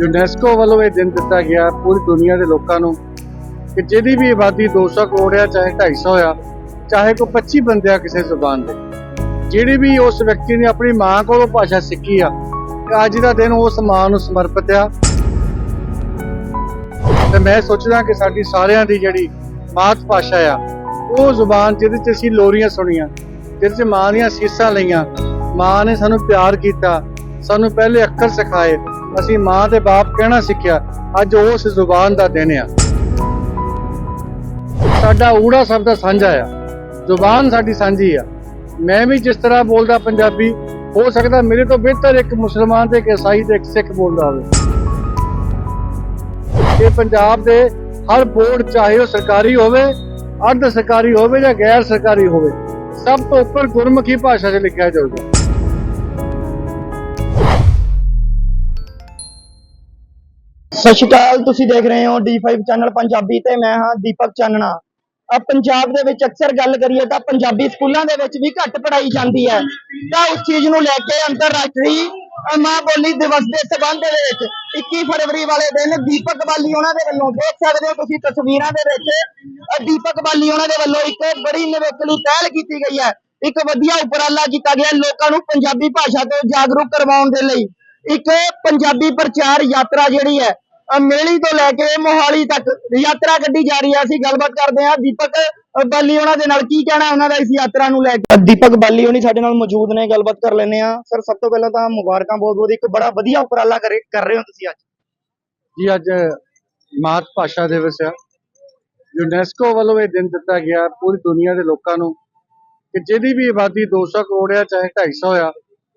UNESCO ਵੱਲੋਂ ਇਹ ਦਿਨ ਦਿੱਤਾ ਗਿਆ, ਪੂਰੀ ਦੁਨੀਆ ਦੇ ਲੋਕਾਂ ਨੂੰ ਕਿ ਜਿਹਦੀ ਵੀ ਆਬਾਦੀ 200 ਕਰੋੜ ਆ, ਚਾਹੇ 250 ਆ, ਚਾਹੇ ਕੋਈ 25 ਬੰਦੇ ਆ ਕਿਸੇ ਜ਼ੁਬਾਨ ਦੇ। ਜਿਹੜੀ ਵੀ ਉਸ ਵਿਅਕਤੀ ਨੇ ਆਪਣੀ ਮਾਂ ਕੋਲੋਂ ਭਾਸ਼ਾ ਸਿੱਖੀ ਆ ਅੱਜ ਦਾ ਦਿਨ ਉਸ ਮਾਂ ਨੂੰ ਸਮਰਪਿਤ ਆ। ਤੇ ਮੈਂ ਸੋਚਦਾ ਕਿ ਸਾਡੀ ਸਾਰਿਆਂ ਦੀ ਜਿਹੜੀ ਮਾਤ ਭਾਸ਼ਾ ਆ, ਉਹ ਜ਼ੁਬਾਨ ਜਿਹਦੇ 'ਚ ਅਸੀਂ ਲੋਰੀਆਂ ਸੁਣੀਆਂ, ਜਿਹਦੇ 'ਚ ਮਾਂ ਦੀਆਂ ਸੀਸਾਂ ਲਈਆਂ। ਮਾਂ ਨੇ ਸਾਨੂੰ ਪਿਆਰ ਕੀਤਾ, ਸਾਨੂੰ ਪਹਿਲੇ ਅੱਖਰ ਸਿਖਾਏ। ਅਸੀਂ ਮਾਂ ਤੇ ਬਾਪ ਕਹਿਣਾ ਸਿੱਖਿਆ, ਅੱਜ ਉਸ ਜ਼ੁਬਾਨ ਦਾ ਦਿਨ ਆ। ਸਾਡਾ ਊੜਾ ਸ਼ਬਦ ਸਾਂਝਾ ਆ। ਜ਼ੁਬਾਨ ਸਾਡੀ ਸਾਂਝੀ ਆ। ਮੈਂ ਵੀ ਜਿਸ ਤਰ੍ਹਾਂ ਬੋਲਦਾ ਪੰਜਾਬੀ, ਹੋ ਸਕਦਾ ਮੇਰੇ ਤੋਂ ਬਿਹਤਰ ਇੱਕ ਮੁਸਲਮਾਨ ਤੇ ਇੱਕ ਈਸਾਈ ਤੇ ਇੱਕ ਸਿੱਖ ਬੋਲਦਾ ਹੋਵੇ। ਇਹ ਪੰਜਾਬ ਦੇ ਹਰ ਬੋਰਡ ਚਾਹੇ ਉਹ ਸਰਕਾਰੀ ਹੋਵੇ, ਅਰਧ ਸਰਕਾਰੀ ਹੋਵੇ ਜਾਂ ਗੈਰ ਸਰਕਾਰੀ ਹੋਵੇ, ਸਭ ਤੋਂ ਉੱਪਰ ਗੁਰਮੁਖੀ ਭਾਸ਼ਾ 'ਚ ਲਿਖਿਆ ਜਾਊਗਾ। ਸਤਿ ਸ਼੍ਰੀ ਅਕਾਲ, ਤੁਸੀਂ ਦੇਖ ਰਹੇ ਹੋ D5 ਚੈਨਲ ਪੰਜਾਬੀ ਤੇ ਮੈਂ ਹਾਂ ਦੀਪਕ ਚਾਨਣਾ। ਆ ਪੰਜਾਬ ਦੇ ਵਿੱਚ ਅਕਸਰ ਗੱਲ ਕਰੀਏ ਤਾਂ ਪੰਜਾਬੀ ਸਕੂਲਾਂ ਦੇ ਵਿੱਚ ਵੀ ਘੱਟ ਪੜਾਈ ਜਾਂਦੀ ਹੈ। ਤਾਂ ਉਸ ਚੀਜ਼ ਨੂੰ ਲੈ ਕੇ ਅੰਤਰਰਾਸ਼ਟਰੀ ਮਾਂ ਬੋਲੀ ਦਿਵਸ ਦੇ ਸਬੰਧ ਦੇ ਵਿੱਚ 21 ਫਰਵਰੀ ਵਾਲੇ ਦਿਨ ਦੀਪਕ ਬਾਲੀ ਉਹਨਾਂ ਦੇ ਵੱਲੋਂ ਦੇਖ ਸਕਦੇ ਹੋ ਤੁਸੀਂ ਤਸਵੀਰਾਂ ਦੇ ਵਿੱਚ ਦੀਪਕ ਬਾਲੀ ਉਹਨਾਂ ਦੇ ਵੱਲੋਂ ਇੱਕ ਬੜੀ ਨਿਵੇਕਲੀ ਪਹਿਲ ਕੀਤੀ ਗਈ ਹੈ। ਇੱਕ ਵਧੀਆ ਉਪਰਾਲਾ ਕੀਤਾ ਗਿਆ ਲੋਕਾਂ ਨੂੰ ਪੰਜਾਬੀ ਭਾਸ਼ਾ ਤੋਂ ਜਾਗਰੂਕ ਕਰਵਾਉਣ ਦੇ ਲਈ। ਇੱਕ ਪੰਜਾਬੀ ਪ੍ਰਚਾਰ ਯਾਤਰਾ ਜਿਹੜੀ ਹੈ ਮੇਲੀ ਤੋਂ ਲੈ ਕੇ ਮੋਹਾਲੀ ਤੱਕ ਯਾਤਰਾ ਕੱਢੀ ਜਾ ਰਹੀ ਹੈ ਅਸੀਂ ਗੱਲਬਾਤ ਕਰਦੇ ਹਾਂ ਦੀਪਕ ਬਾਲੀ ਉਹਨਾਂ ਦੇ ਨਾਲ ਕੀ ਕਹਿਣਾ ਉਹਨਾਂ ਦਾ ਇਸ ਯਾਤਰਾ ਨੂੰ ਲੈ ਕੇ? ਦੀਪਕ ਬਾਲੀ ਹੋਣੀ ਸਾਡੇ ਨਾਲ ਮੌਜੂਦ ਨੇ ਗੱਲਬਾਤ ਕਰ ਲੈਂਦੇ ਆ ਸਰ ਸਭ ਤੋਂ ਪਹਿਲਾਂ ਤਾਂ ਮੁਬਾਰਕਾਂ ਬਹੁਤ ਬਹੁਤ ਇੱਕ ਬੜਾ ਵਧੀਆ ਉਪਰਾਲਾ ਕਰੇ- ਕਰ ਰਹੇ ਹੋ ਤੁਸੀਂ ਅੱਜ। ਜੀ ਅੱਜ ਮਾਤ ਭਾਸ਼ਾ ਦਿਵਸ ਆ। ਯੂਨੈਸਕੋ ਵੱਲੋਂ ਇਹ ਦਿਨ ਦਿੱਤਾ ਗਿਆ ਪੂਰੀ ਦੁਨੀਆ ਦੇ ਲੋਕਾਂ ਨੂੰ ਕਿ ਜਿਹਦੀ ਵੀ ਆਬਾਦੀ 200 ਕਰੋੜ ਆ ਚਾਹੇ 250 ਆ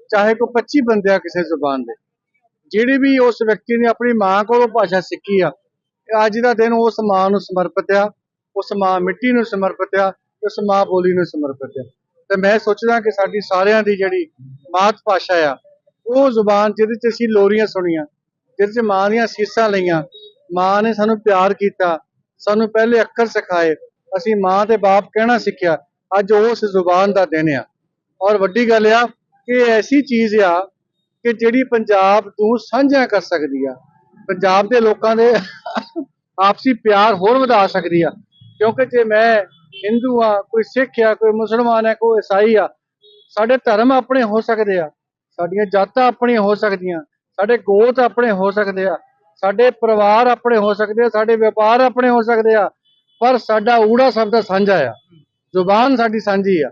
ਚਾਹੇ ਕੋਈ 25 ਬੰਦੇ ਆ ਕਿਸੇ ਜ਼ੁਬਾਨ ਦੇ। ਜਿਹੜੀ ਵੀ ਉਸ ਵਿਅਕਤੀ ਨੇ ਆਪਣੀ ਮਾਂ ਕੋਲੋਂ ਭਾਸ਼ਾ ਸਿੱਖੀ ਆ ਅੱਜ ਦਾ ਦਿਨ ਉਸ ਮਾਂ ਨੂੰ ਸਮਰਪਿਤ ਆ ਉਸ ਮਾਂ ਮਿੱਟੀ ਨੂੰ ਸਮਰਪਿਤ ਆ ਉਸ ਮਾਂ ਬੋਲੀ ਨੂੰ ਸਮਰਪਿਤ ਆ ਤੇ ਮੈਂ ਸੋਚਦਾ ਕਿ ਸਾਡੀ ਸਾਰਿਆਂ ਦੀ ਜਿਹੜੀ ਮਾਤ ਭਾਸ਼ਾ ਆ, ਉਹ ਜ਼ੁਬਾਨ ਜਿਹਦੇ 'ਚ ਅਸੀਂ ਲੋਰੀਆਂ ਸੁਣੀਆਂ, ਜਿਹਦੇ 'ਚ ਮਾਂ ਦੀਆਂ ਸੀਸਾਂ ਲਈਆਂ, ਮਾਂ ਨੇ ਸਾਨੂੰ ਪਿਆਰ ਕੀਤਾ, ਸਾਨੂੰ ਪਹਿਲੇ ਅੱਖਰ ਸਿਖਾਏ, ਅਸੀਂ ਮਾਂ ਤੇ ਬਾਪ ਕਹਿਣਾ ਸਿੱਖਿਆ, ਅੱਜ ਉਸ ਜ਼ੁਬਾਨ ਦਾ ਦਿਨ ਆ। ਔਰ ਵੱਡੀ ਗੱਲ ਆ ਕਿ ਐਸੀ ਚੀਜ਼ ਆ ਕਿ ਜਿਹੜੀ ਪੰਜਾਬ ਨੂੰ ਸਾਂਝਾ ਕਰ ਸਕਦੀ ਆ, ਪੰਜਾਬ ਦੇ ਲੋਕਾਂ ਦੇ ਆਪਸੀ ਪਿਆਰ ਹੋਰ ਵਧਾ ਸਕਦੀ ਆ। ਕਿਉਂਕਿ ਜੇ ਮੈਂ ਹਿੰਦੂ ਆ, ਕੋਈ ਸਿੱਖ ਆ, ਕੋਈ ਮੁਸਲਮਾਨ ਆ, ਕੋਈ ਈਸਾਈ ਆ, ਸਾਡੇ ਧਰਮ ਆਪਣੇ ਹੋ ਸਕਦੇ ਆ, ਸਾਡੀਆਂ ਜਾਤਾਂ ਆਪਣੀਆਂ ਹੋ ਸਕਦੀਆਂ, ਸਾਡੇ ਗੋਤ ਆਪਣੇ ਹੋ ਸਕਦੇ ਆ, ਸਾਡੇ ਪਰਿਵਾਰ ਆਪਣੇ ਹੋ ਸਕਦੇ ਆ, ਸਾਡੇ ਵਪਾਰ ਆਪਣੇ ਹੋ ਸਕਦੇ ਆ, ਪਰ ਸਾਡਾ ਊੜਾ ਸ਼ਬਦ ਸਾਂਝਾ ਆ, ਜ਼ੁਬਾਨ ਸਾਡੀ ਸਾਂਝੀ ਆ।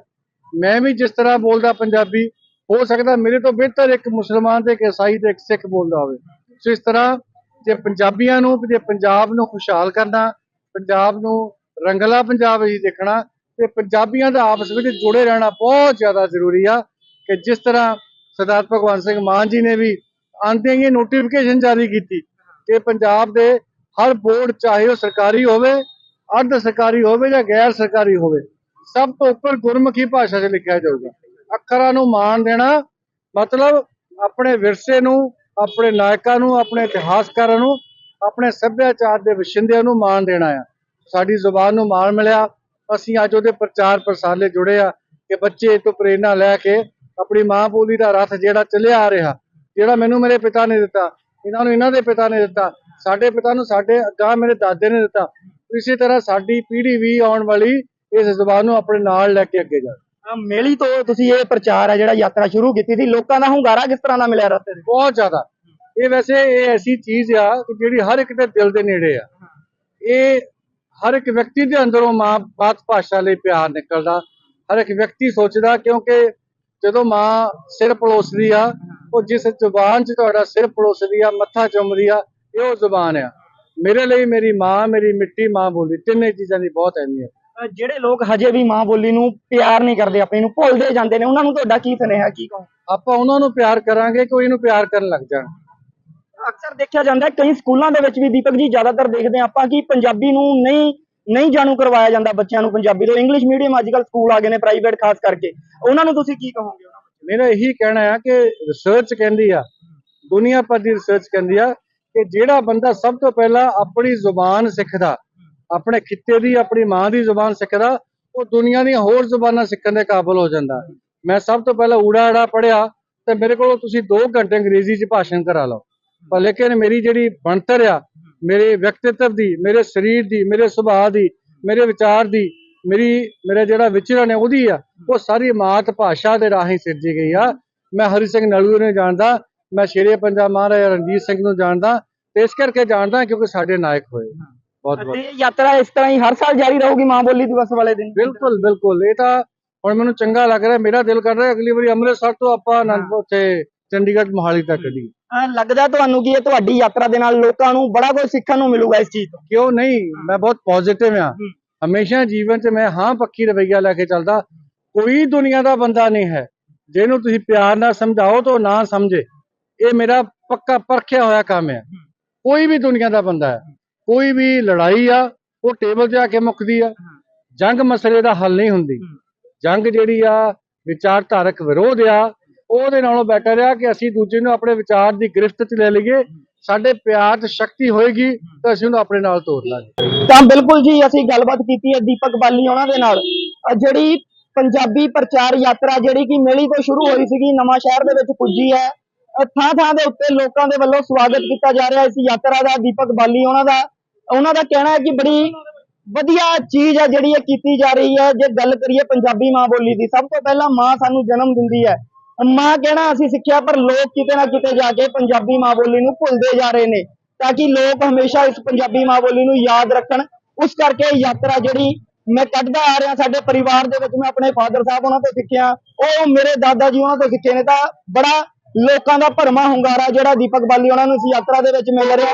ਮੈਂ ਵੀ ਜਿਸ ਤਰ੍ਹਾਂ ਬੋਲਦਾ ਪੰਜਾਬੀ ਹੋ ਸਕਦਾ ਮੇਰੇ ਤੋਂ ਬਿਹਤਰ ਇੱਕ ਮੁਸਲਮਾਨ ਤੇ ਇੱਕ ਈਸਾਈ ਤੇ ਇੱਕ ਸਿੱਖ ਬੋਲਦਾ ਹੋਵੇ। ਸੋ ਇਸ ਤਰ੍ਹਾਂ ਜੇ ਪੰਜਾਬੀਆਂ ਨੂੰ ਜੇ ਪੰਜਾਬ ਨੂੰ ਖੁਸ਼ਹਾਲ ਕਰਨਾ, ਪੰਜਾਬ ਨੂੰ ਰੰਗਲਾ ਪੰਜਾਬ ਹੀ ਦੇਖਣਾ, ਤੇ ਪੰਜਾਬੀਆਂ ਦਾ ਆਪਸ ਵਿੱਚ ਜੁੜੇ ਰਹਿਣਾ ਬਹੁਤ ਜ਼ਿਆਦਾ ਜ਼ਰੂਰੀ ਆ ਕਿ ਜਿਸ ਤਰ੍ਹਾਂ ਸਰਦਾਰ ਭਗਵੰਤ ਸਿੰਘ ਮਾਨ ਜੀ ਨੇ ਵੀ ਆਂਦੇ ਹੀ ਨੋਟੀਫਿਕੇਸ਼ਨ ਜਾਰੀ ਕੀਤੀ ਕਿ ਪੰਜਾਬ ਦੇ ਹਰ ਬੋਰਡ ਚਾਹੇ ਉਹ ਸਰਕਾਰੀ ਹੋਵੇ ਅਰਧ ਸਰਕਾਰੀ ਹੋਵੇ ਜਾਂ ਗੈਰ ਸਰਕਾਰੀ ਹੋਵੇ, ਸਭ ਤੋਂ ਉੱਪਰ ਗੁਰਮੁਖੀ ਭਾਸ਼ਾ 'ਚ ਲਿਖਿਆ ਜਾਊਗਾ। ਅੱਖਰਾਂ ਨੂੰ ਮਾਣ ਦੇਣਾ, ਮਤਲਬ ਆਪਣੇ ਵਿਰਸੇ ਨੂੰ, ਆਪਣੇ ਨਾਇਕਾਂ ਨੂੰ, ਆਪਣੇ ਇਤਿਹਾਸਕਾਰਾਂ ਨੂੰ, ਆਪਣੇ ਸੱਭਿਆਚਾਰ ਦੇ ਵਸਿੰਦਿਆਂ ਨੂੰ ਮਾਣ ਦੇਣਾ ਆ। ਸਾਡੀ ਜ਼ੁਬਾਨ ਨੂੰ ਮਾਣ ਮਿਲਿਆ। ਅਸੀਂ ਅੱਜ ਉਹਦੇ ਪ੍ਰਚਾਰ ਪ੍ਰਸਾਰ ਲਈ ਜੁੜੇ ਆ ਕਿ ਬੱਚੇ ਤੋਂ ਪ੍ਰੇਰਣਾ ਲੈ ਕੇ ਆਪਣੀ ਮਾਂ ਬੋਲੀ ਦਾ ਰਥ ਜਿਹੜਾ ਚੱਲਿਆ ਆ ਰਿਹਾ, ਜਿਹੜਾ ਮੈਨੂੰ ਮੇਰੇ ਪਿਤਾ ਨੇ ਦਿੱਤਾ, ਇਹਨਾਂ ਨੂੰ ਇਹਨਾਂ ਦੇ ਪਿਤਾ ਨੇ ਦਿੱਤਾ, ਸਾਡੇ ਪਿਤਾ ਨੂੰ ਸਾਡੇ ਅਗਾਂਹ ਮੇਰੇ ਦਾਦੇ ਨੇ ਦਿੱਤਾ। ਇਸੇ ਤਰ੍ਹਾਂ ਸਾਡੀ ਪੀੜ੍ਹੀ ਵੀ ਆਉਣ ਵਾਲੀ ਇਸ ਜ਼ੁਬਾਨ ਨੂੰ ਆਪਣੇ ਨਾਲ ਲੈ ਕੇ ਅੱਗੇ ਜਾਵੇ। ਮੇਲੀ ਤੋਂ ਤੁਸੀਂ ਇਹ ਪ੍ਰਚਾਰ ਹੈ ਜਿਹੜਾ ਯਾਤਰਾ ਸ਼ੁਰੂ ਕੀਤੀ ਸੀ, ਲੋਕਾਂ ਦਾ ਹੁੰਗਾਰਾ ਕਿਸ ਤਰ੍ਹਾਂ ਦਾ ਮਿਲਿਆ ਰਸਤੇ ਦੇ ਬਹੁਤ ਜ਼ਿਆਦਾ। ਇਹ ਵੈਸੇ ਇਹ ਐਸੀ ਚੀਜ਼ ਆ ਕਿ ਜਿਹੜੀ ਹਰ ਇੱਕ ਦੇ ਦਿਲ ਦੇ ਨੇੜੇ ਆ। ਇਹ ਹਰ ਇੱਕ ਵਿਅਕਤੀ ਦੇ ਅੰਦਰੋਂ ਮਾਂ ਬਾਤ ਭਾਸ਼ਾ ਲਈ ਪਿਆਰ ਨਿਕਲਦਾ। ਹਰ ਇੱਕ ਵਿਅਕਤੀ ਸੋਚਦਾ ਕਿਉਂਕਿ ਜਦੋਂ ਮਾਂ ਸਿਰ ਪਲੋਸਦੀ ਆ, ਉਹ ਜਿਸ ਜ਼ੁਬਾਨ 'ਚ ਤੁਹਾਡਾ ਸਿਰ ਪਲੋਸਦੀ ਆ, ਮੱਥਾ ਚੁੰਮਦੀ ਆ, ਇਹ ਉਹ ਜ਼ੁਬਾਨ ਆ। ਮੇਰੇ ਲਈ ਮੇਰੀ ਮਾਂ, ਮੇਰੀ ਮਿੱਟੀ ਮਾਂ ਬੋਲੀ ਤਿੰਨੇ ਚੀਜ਼ਾਂ ਦੀ ਬਹੁਤ ਅਹਿਮੀਅਤ। ਅਹ ਜਿਹੜੇ ਲੋਕ ਹਜੇ ਵੀ ਮਾਂ ਬੋਲੀ ਨੂੰ ਪਿਆਰ ਨਹੀਂ ਕਰਦੇ ਆਪਣੀ ਨੂੰ ਭੁੱਲਦੇ ਜਾਂਦੇ ਨੇ ਉਹਨਾਂ ਨੂੰ ਤੁਹਾਡਾ ਕੀ ਸੁਨੇਹਾ ਕੀ ਕਹੋ ਆਪਾਂ ਉਹਨਾਂ ਨੂੰ ਪਿਆਰ ਕਰਾਂਗੇ ਕੋਈ ਇਹਨੂੰ ਪਿਆਰ ਕਰਨ ਲੱਗ ਜਾਣ। ਅਕਸਰ ਦੇਖਿਆ ਜਾਂਦਾ ਕਈ ਸਕੂਲਾਂ ਦੇ ਵਿੱਚ ਵੀ ਦੀਪਕ ਜੀ ਜ਼ਿਆਦਾਤਰ ਦੇਖਦੇ ਆਪਾਂ ਕਿ ਪੰਜਾਬੀ ਨੂੰ ਨਹੀਂ ਨਹੀਂ ਜਾਣੂ ਕਰਵਾਇਆ ਜਾਂਦਾ ਬੱਚਿਆਂ ਨੂੰ ਪੰਜਾਬੀ ਤੋਂ। ਇੰਗਲਿਸ਼ ਮੀਡੀਅਮ ਅੱਜਕੱਲ ਸਕੂਲ ਆ ਗਏ ਨੇ ਪ੍ਰਾਈਵੇਟ ਖਾਸ ਕਰਕੇ। ਉਹਨਾਂ ਨੂੰ ਤੁਸੀਂ ਕੀ ਕਹੋਗੇ? ਮੇਰਾ ਇਹੀ ਕਹਿਣਾ ਹੈ ਕਿ ਰਿਸਰਚ ਕਹਿੰਦੀ ਆ ਦੁਨੀਆ ਭਰ ਦੀ ਰਿਸਰਚ ਕਹਿੰਦੀ ਆ ਕਿ ਜਿਹੜਾ ਬੰਦਾ ਸਭ ਤੋਂ ਪਹਿਲਾਂ ਆਪਣੀ ਜ਼ੁਬਾਨ ਸਿੱਖਦਾ ਆਪਣੇ ਖਿੱਤੇ ਦੀ, ਆਪਣੀ ਮਾਂ ਦੀ ਜ਼ੁਬਾਨ ਸਿੱਖਦਾ, ਉਹ ਦੁਨੀਆ ਦੀਆਂ ਹੋਰ ਜ਼ੁਬਾਨਾਂ ਸਿੱਖਣ ਦੇ ਕਾਬਿਲ ਹੋ ਜਾਂਦਾ। ਮੈਂ ਸਭ ਤੋਂ ਪਹਿਲਾਂ ਊੜਾ ਆੜਾ ਪੜਿਆ ਤੇ ਮੇਰੇ ਕੋਲੋਂ ਤੁਸੀਂ 2 ਘੰਟੇ ਅੰਗਰੇਜ਼ੀ 'ਚ ਭਾਸ਼ਣ ਕਰਾ ਲਓ। ਪਰ ਲੇਕਿਨ ਮੇਰੀ ਜਿਹੜੀ ਬਣਤਰ ਆ, ਮੇਰੇ ਵਿਅਕਤੀਤਵ ਦੀ, ਮੇਰੇ ਸਰੀਰ ਦੀ, ਮੇਰੇ ਸੁਭਾਅ ਦੀ, ਮੇਰੇ ਵਿਚਾਰ ਦੀ, ਮੇਰੀ, ਮੇਰਾ ਜਿਹੜਾ ਵਿਚਰਨ ਹੈ ਉਹਦੀ ਆ, ਉਹ ਸਾਰੀ ਮਾਤ ਭਾਸ਼ਾ ਦੇ ਰਾਹੀਂ ਸਿਰਜੀ ਗਈ ਆ। ਮੈਂ ਹਰੀ ਸਿੰਘ ਨਲੂਆ ਨੂੰ ਜਾਣਦਾ, ਮੈਂ ਸ਼ੇਰੇ ਪੰਜਾਬ ਮਹਾਰਾਜਾ ਰਣਜੀਤ ਸਿੰਘ ਨੂੰ ਜਾਣਦਾ, ਤੇ ਇਸ ਕਰਕੇ ਜਾਣਦਾ ਕਿਉਂਕਿ ਸਾਡੇ ਨਾਇਕ ਹੋਏ। ਬਹੁਤ ਬਹੁਤ। ਤੇ ਯਾਤਰਾ ਇਸ ਤਰ੍ਹਾਂ ਹੀ ਹਰ ਸਾਲ ਜਾਰੀ ਰਹੂਗੀ ਮਾਂ ਬੋਲੀ ਦਿਵਸ ਵਾਲੇ ਦਿਨ। ਬਿਲਕੁਲ ਬਿਲਕੁਲ। ਇਹ ਤਾਂ ਹੁਣ ਮੈਨੂੰ ਚੰਗਾ ਲੱਗ ਰਿਹਾ ਮੇਰਾ ਦਿਲ ਕਰ ਰਿਹਾ ਅਗਲੀ ਵਾਰੀ ਅੰਮ੍ਰਿਤਸਰ ਤੋਂ ਆਪਾਂ ਅਨੰਦਪੁਰ ਤੇ ਚੰਡੀਗੜ੍ਹ ਮੋਹਾਲੀ ਤੱਕ ਦੀ। ਅਹ ਲੱਗਦਾ ਤੁਹਾਨੂੰ ਕਿ ਇਹ ਤੁਹਾਡੀ ਯਾਤਰਾ ਦੇ ਨਾਲ ਲੋਕਾਂ ਨੂੰ ਬੜਾ ਕੁਝ ਸਿੱਖਣ ਨੂੰ ਮਿਲੂਗਾ ਇਸ ਚੀਜ਼ ਤੋਂ? ਕਿਉਂ ਨਹੀਂ? ਮੈਂ ਬਹੁਤ ਪੋਜ਼ਿਟਿਵ ਆ ਹੂੰ। ਹਮੇਸ਼ਾ ਜੀਵਨ 'ਚ ਮੈਂ ਹਾਂ ਪੱਕੀ ਰਵੱਈਆ ਲੈ ਕੇ ਚੱਲਦਾ। ਕੋਈ ਦੁਨੀਆ ਦਾ ਬੰਦਾ ਨਹੀਂ ਹੈ। ਜਿਹਨੂੰ ਤੁਸੀਂ ਪਿਆਰ ਨਾਲ ਸਮਝਾਓ ਤਾਂ ਨਾ ਸਮਝੇ। ਇਹ ਮੇਰਾ ਪੱਕਾ ਪਰਖਿਆ ਹੋਇਆ ਕੰਮ ਹੈ। ਕੋਈ ਵੀ ਦੁਨੀਆ ਦਾ ਬੰਦਾ ਹੈ। ਕੋਈ ਵੀ ਲੜਾਈ ਆ ਉਹ ਟੇਬਲ 'ਤੇ ਆ ਕੇ ਮੁੱਕਦੀ ਆ। ਜੰਗ ਮਸਲੇ ਦਾ ਹੱਲ ਨਹੀਂ ਹੁੰਦੀ। ਜੰਗ ਜਿਹੜੀ ਆ ਵਿਚਾਰਧਾਰਕ ਵਿਰੋਧ ਆ ਉਹਦੇ ਨਾਲੋਂ ਬੈਟਰ ਆ ਕਿ ਅਸੀਂ ਦੂਜੇ ਨੂੰ ਆਪਣੇ ਵਿਚਾਰ ਦੀ ਗ੍ਰਿਫਤ 'ਚ ਲੈ ਲਈਏ ਸਾਡੇ ਪਿਆਰ 'ਚ ਸ਼ਕਤੀ ਹੋਏਗੀ ਤਾਂ ਅਸੀਂ ਉਹਨੂੰ ਆਪਣੇ ਨਾਲ ਤੋੜ ਲਾਂਗੇ। ਤਾਂ ਬਿਲਕੁਲ ਜੀ ਅਸੀਂ ਗੱਲਬਾਤ ਕੀਤੀ ਹੈ ਦੀਪਕ ਬਾਲੀ ਉਹਨਾਂ ਦੇ ਨਾਲ। ਜਿਹੜੀ ਪੰਜਾਬੀ ਪ੍ਰਚਾਰ ਯਾਤਰਾ ਜਿਹੜੀ ਕਿ ਮੇਲੀ ਤੋਂ ਸ਼ੁਰੂ ਹੋਈ ਸੀਗੀ ਨਵਾਂ ਸ਼ਹਿਰ ਦੇ ਵਿੱਚ ਪੁੱਜੀ ਹੈ ਥਾਂ ਥਾਂ ਦੇ ਉੱਤੇ ਲੋਕਾਂ ਦੇ ਵੱਲੋਂ ਸਵਾਗਤ ਕੀਤਾ ਜਾ ਰਿਹਾ ਇਸ ਯਾਤਰਾ ਦਾ ਦੀਪਕ ਬਾਲੀ ਉਹਨਾਂ ਦਾ। ਉਹਨਾਂ ਦਾ ਕਹਿਣਾ ਹੈ ਕਿ ਬੜੀ ਵਧੀਆ ਚੀਜ਼ ਹੈ ਜਿਹੜੀ ਇਹ ਕੀਤੀ ਜਾ ਰਹੀ ਹੈ। ਜੇ ਗੱਲ ਕਰੀਏ ਪੰਜਾਬੀ ਮਾਂ ਬੋਲੀ ਦੀ, ਸਭ ਤੋਂ ਪਹਿਲਾਂ ਮਾਂ ਸਾਨੂੰ ਜਨਮ ਦਿੰਦੀ ਹੈ। ਮਾਂ ਕਹਿਣਾ ਅਸੀਂ ਸਿੱਖਿਆ, ਪਰ ਲੋਕ ਕਿਤੇ ਨਾ ਕਿਤੇ ਜਾ ਕੇ ਪੰਜਾਬੀ ਮਾਂ ਬੋਲੀ ਨੂੰ ਭੁੱਲਦੇ ਜਾ ਰਹੇ ਨੇ, ਤਾਂ ਕਿ ਲੋਕ ਹਮੇਸ਼ਾ ਇਸ ਪੰਜਾਬੀ ਮਾਂ ਬੋਲੀ ਨੂੰ ਯਾਦ ਰੱਖਣ। ਉਸ ਕਰਕੇ ਯਾਤਰਾ ਜਿਹੜੀ ਮੈਂ ਕੱਢਦਾ ਆ ਰਿਹਾ, ਸਾਡੇ ਪਰਿਵਾਰ ਦੇ ਵਿੱਚ ਮੈਂ ਆਪਣੇ ਫਾਦਰ ਸਾਹਿਬ ਉਹਨਾਂ ਤੋਂ ਸਿੱਖਿਆ, ਉਹ ਮੇਰੇ ਦਾਦਾ ਜੀ ਉਹਨਾਂ ਤੋਂ ਸਿੱਖੇ ਨੇ, ਤਾਂ ਬੜਾ ਲੋਕਾਂ ਦਾ ਭਰਮਾ ਹੁੰਗਾਰਾ ਜਿਹੜਾ ਦੀਪਕ ਬਾਲੀ ਉਹਨਾਂ ਨੂੰ ਇਸ ਯਾਤਰਾ ਦੇ ਵਿੱਚ ਮਿਲ ਰਿਹਾ।